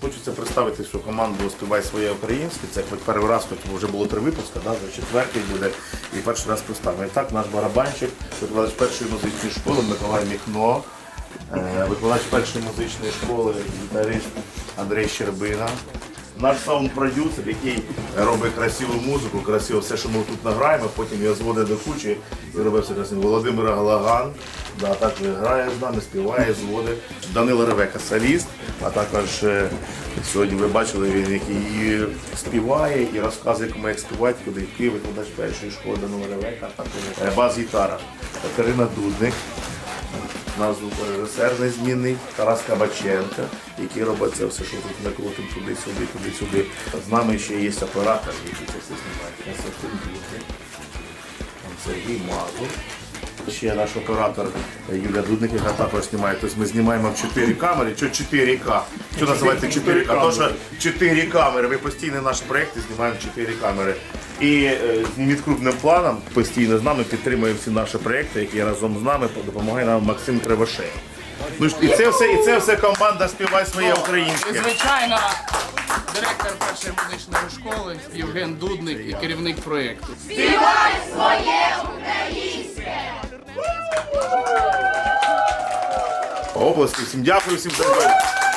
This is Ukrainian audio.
Хочеться представити всю команду Співай своє українське. Це хоч перший раз, хоч вже було три випуски, да, вже четвертий буде. І перший раз представимо. І так, наш барабанщик, викладач першої музичної школи Миколай Міхно, е, викладач першої музичної школи гітарист Андрій Щербина. Наш саунд-продюсер, який робить красиву музику, красиво все, що ми тут награємо, потім його зводить до кучі і робить все красиво. Володимир Галаган, да, так грає з нами, співає, зводить. Данило Ревека соліст, а також е, сьогодні ви бачили, він який співає, і розказує, як співати, куди йти, викладач першої школи Данило Ревека, також е, бас-гітара. Катерина Дудник, наш звукорежисер незмінний Тарас Кабаченко, який робить це все, що тут ми крутимо туди-сюди, туди-сюди. З нами ще є оператор, який це все знімає. Сергій Мазур. Ще наш оператор Юля Дудник, яка також знімає. Тобто ми знімаємо в 4 камери. Що 4К? Що називається 4К? Тому що 4 камери. Ми постійно наш проєкт і знімаємо 4 камери. І е, з крупним планом постійно з нами підтримує всі наші проєкти, які разом з нами допомагає нам Максим Кривошеєв. Ну і це все, і це все команда співай своє українське. звичайно, директор першої музичної школи Євген Дудник і керівник проєкту. Області. Всім дякую, всім дякую.